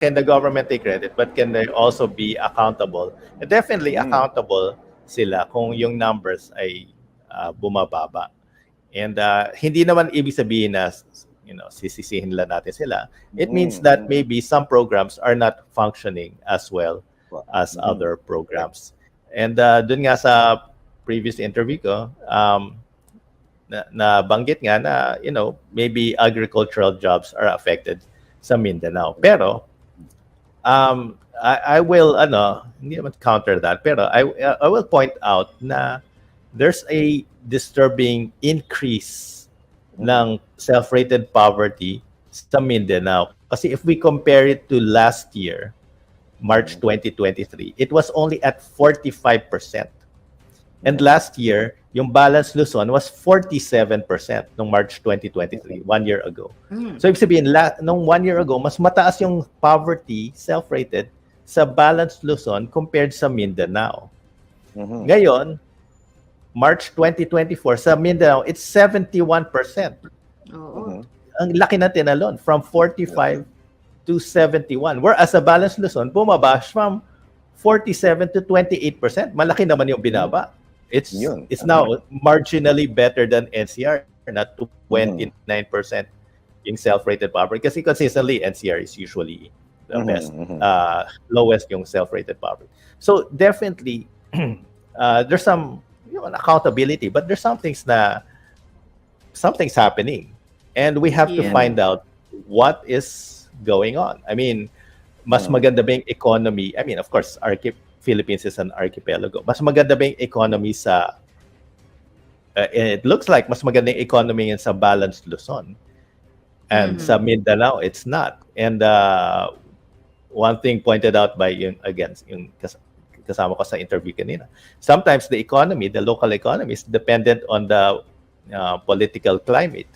can the government take credit, but can they also be accountable? And definitely Mm. accountable sila kung yung numbers ay ah, bumababa. And ah, hindi naman ibig sabihin na you know, sisisihin lang natin sila. It means Mm. that maybe some programs are not functioning as well as Mhm. other programs. And uh, dun nga sa previous interview ko, um, na, na banggit nga na, you know, maybe agricultural jobs are affected sa Mindanao. Pero, um, I, I will, ano, hindi naman counter that, pero I, I will point out na there's a disturbing increase ng self-rated poverty sa Mindanao. Kasi if we compare it to last year, March 2023, it was only at 45%. And last year, yung balance Luzon was 47% nung March 2023, one year ago. Mm. So, ibig sabihin, la, nung one year ago, mas mataas yung poverty, self-rated, sa balance Luzon compared sa Mindanao. Mhm. Ngayon, March 2024, sa Mindanao, it's 71%. Oo. Mhm. Ang laki na tinalon, from 45 to 71. Whereas sa balance Luzon, bumaba from 47 to 28%. Malaki naman yung binaba. It's Yun. it's now marginally better than NCR not 29% in self-rated poverty. Kasi consistently, NCR is usually the Mhm, best, mhm. uh, lowest yung self-rated poverty. So definitely, uh, there's some you know, accountability, but there's some things na something's happening. And we have to find out what is going on. I mean, mas Mm. maganda ba yung economy? I mean, of course, archi- Philippines is an archipelago. Mas maganda ba yung economy sa uh, it looks like mas maganda yung economy yan sa balanced Luzon. And Mhm. sa Mindanao, it's not. And uh, one thing pointed out by yung again yung kas- kasama ko sa interview kanina. Sometimes the economy, the local economy is dependent on the uh, political climate.